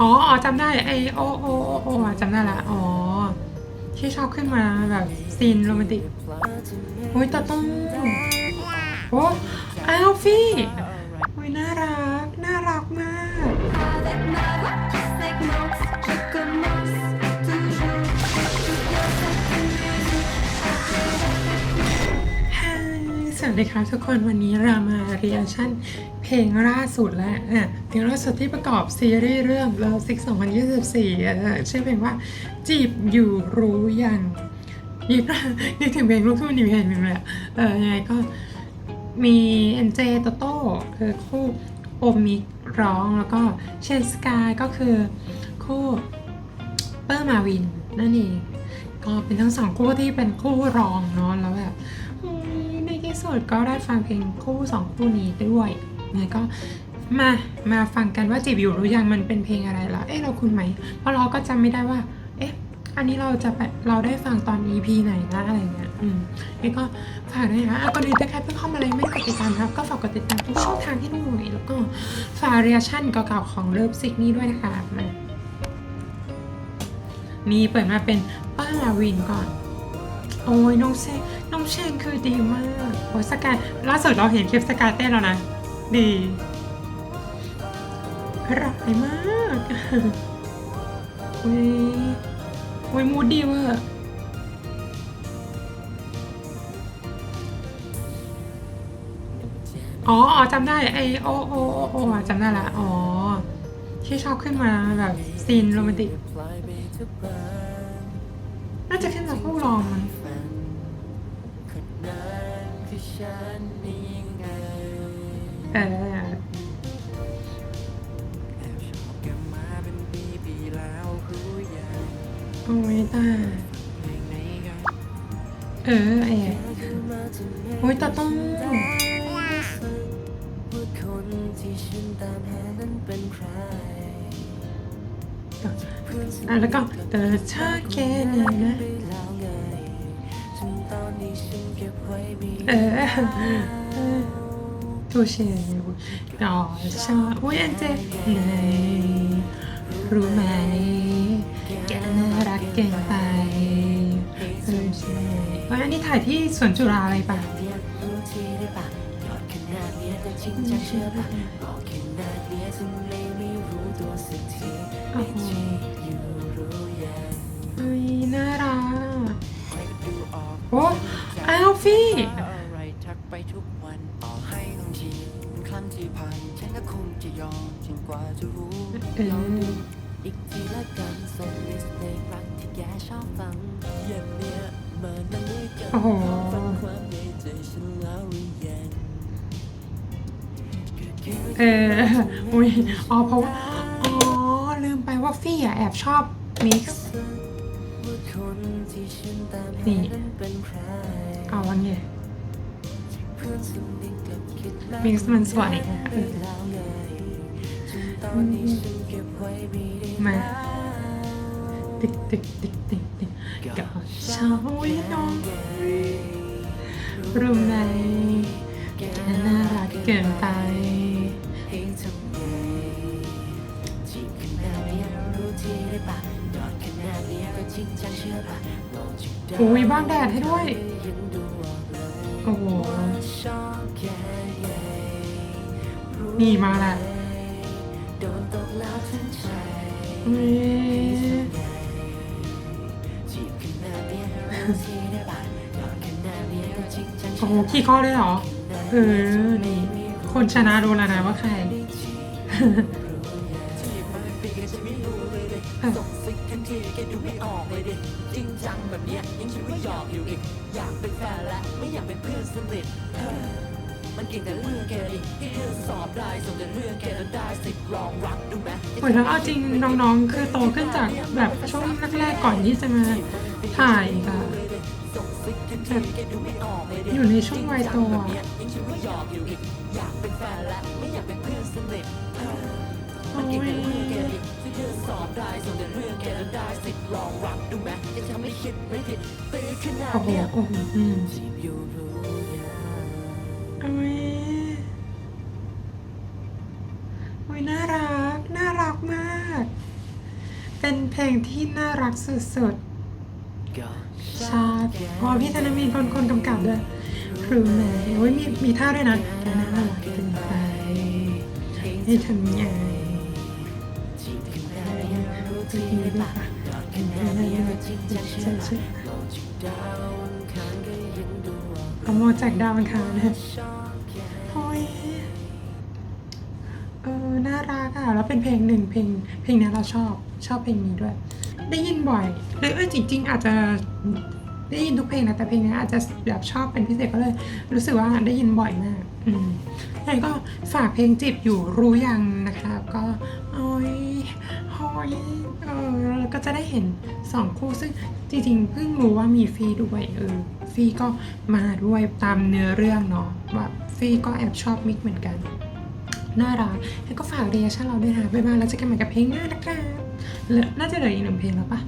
อ๋ออ๋อจำได้ไอโอโอโอโออะจำได้ละอ๋อ ที่ชอบขึ้นมาแบบซีนโรแมนติกโอ้ยตาต้อง โอ้อ้าวฟี่โอ้ยน่ารัก น่ารักมาก สวัสดีครับทุกคนวันนี้เรามาเรียนชั่น ลงล่าสุดแล้วอ่เพลงล่าสุดที่ประกอบซีรีส์เรื่อง Love Six 2024ชื่อเพลงว่าจีบอยู่รู้ยังนี่นี่ถึงเพลงลูกทุ่งนี่เพลงนึงเลยเออยังไงก็มีเอ็นเจโตโต้คือคู่โอมิกร้องแล้วก็เชนสกายก็คือคู่เปอร์มาวินนั่นเองก็เป็นทั้งสองคู่ที่เป็นคู่รองเนาะแล้วแบบในที่สุดก็ได้ฟังเพลงคู่สองคู่นี้ด้วย เนี่ยก็มามาฟังกันว่าจีบอยู่หรู้ยังมันเป็นเพลงอะไรล่ะ เอ๊ะเราคุณไหมเพราะเราก็จำไม่ได้ว่า เอ๊ะ อันนี้เราจะไปเราได้ฟังตอน EP ไหนนะอะไรเงี้ย อืมนี่ก็ฝากด้วยนะก่อนอื่นถ้าใครเพิ่งเข้ามาเลยไม่กดติดตามครับ ก็ฝากกดติดตามทุกช่องทางที่ด้วยแล้วก็ฝากเรียชั่นเก่าๆของเลิฟซิกนี้ด้วยนะคะมานี่เปิดมาเป็นป้าลาวินก่อน โอ้ยน้องเชนน้องเชนคือดีมากโอ้สกายล่าสุดเราเห็นคลิปสกายเต้นแล้วนะ ดีร้ายมากโอ้ยโอ้ยมูดดีเวอร์อ๋อจำได้ไอโอโอโอโออะจำได้ละ อ๋อ ที่ชอบขึ้นมาแบบซีนโรแมนติก น่าจะขึ้นจากผู้รองมั้ง เออโอ้ยตาเออไอ้โอ้ยตาต้องอะแล้วก็เตอชาแกเนี่ยนะไปแล้วไงจนตอนนี้ฉันเก็บไว้มีเออ เออตูเชยดอชาอุ้ยอันเจไหนรู้ไหมแกน่ารักเกินไปเออใช่เฮ้ยอันนี้ถ่ายที่สวนจุฬาอะไรปะเรียก คงจะยอมจนกว่าจะรู้เออลองดูอีกทีละกันส่งลิสต์เพลงรักที่แกชอบฟังเย็นเนี้ยมานั่งด้วยกันโอ้โหฟังความในใจฉันแล้วหรือยังเอออุ้ยอ๋อเพราะว่าอ๋อ ลืมไปว่าฟี่อะแอบชอบมิกซ์ว่าคนที่ฉันตามหานี่นั้นเป็นใครเอาวันไงเพื่อน มิกซ์มันสวยนะเออแล้วไงจนตอนนี้ฉันเก็บไว้ไม่ได้มาแล้วติ๊กติ๊กติ๊กติ๊กติ๊กก็ชอบอุ้ยน้องรู้ไหมแกน่ารักเกินไปให้ทำไงจีบขนาดเนี้ยรู้ทีได้ปะยอดขนาดเนี้ยก็จริงจังเชื่อปะมองจากดาวอุ้ยบ้างแดดให้ด้วยยังดูออกเลยโอ้โห นี่มาละโดนตกแล้วทั้งใจอุ้ยจีบขนาดเนี้ยรู้ทีได้ปะยอดขนาดเนี้ยก็จริงจังโอ้เชื่โหขี่ข้อเลยเหรอ เออ นี่ คนชนะโดูแล้วนะว่าใครจีบมาเป็นปีก็จะไม่รู้เลยเด็อะส่งซิกทันทีแกดูไม่ออกเลยด็จริงจังแบบเนี้ยยังคิดว่าหยอกอยู่อีก อยากเป็นแฟนและไม่อยากเป็นเพื่อนสนิท มันเก่งแต่เรื่องแกดิที่เรื่องสอบได้ส่งแต่เรื่องแกแล้วได้สิทธิ์ลองรักดูไหมโอ้ยแล้วเอาจริงน้องๆ คือโตขึ้นจากแบบช่วงแรกๆก่อนที่จะมาถ่ายอีกอะส่งซิกทันทีแกดูไม่ออกเลยเด็อยู่ในช่วงวัยโตอะยังคิดว่าหยอกอยู่อีกอยากเป็นแฟนและไม่อยากเป็นเพื่อนสนิทเออโอ้มันเก่งแต่เรื่องแกยดิที่เธอสอบได้ส่งแต่เรื่องแกแล้วได้สิทธิ์ลองรักดูไหมจะทำให้คิดไม่ผิดตีขนาดโอ้โหเนี้ย เป็นเพลงที่น่ารักสุดก็ๆชาพอพี่ธนมีคนคนกำกับด้วยครูแม่โอ้ยมีมีท่าด้วยนะแกน่ารักเกินไปให้ทำยังไงจีบกันได้ยังรู้จะที่ดีด้วยค่ะกอดกันได้ยังจริงจังใช่ไหมใช่ลองจากดาวอังคารก็ยังดูออกขโมยจากดาวอังคารนะชอบแค่โอ้ยเออ น่ารักอะ แล้วเป็นเพลงหนึ่งเพลงเพลงเนี้ยเราชอบ ชอบเพลงนี้ด้วย ได้ยินบ่อยหรือเออจริง ๆ อาจจะได้ยินทุกเพลงนะแต่เพลงนี้อาจจะแบบชอบเป็นพิเศษก็เลย รู้สึกว่าได้ยินบ่อยมากอืมยังไงก็ฝากเพลงจีบอยู่รู้ยังนะครับก็โอ้ยโอ้ยเออแล้วก็จะได้เห็นสองคู่ซึ่งจริงๆเพิ่งรู้ว่ามีฟีด้วยเออฟีก็มาด้วยตามเนื้อเรื่องเนาะแบบฟีก็แอบชอบมิกเหมือนกัน น่ารักแล้วก็ฝากเรียชั่นเราด้วยนะบ๊ายบายแล้วเจอกันใหม่กับเพลงหน้านะคะเหลือ น่าจะเหลืออีกหนึ่งเพลงแล้วปะ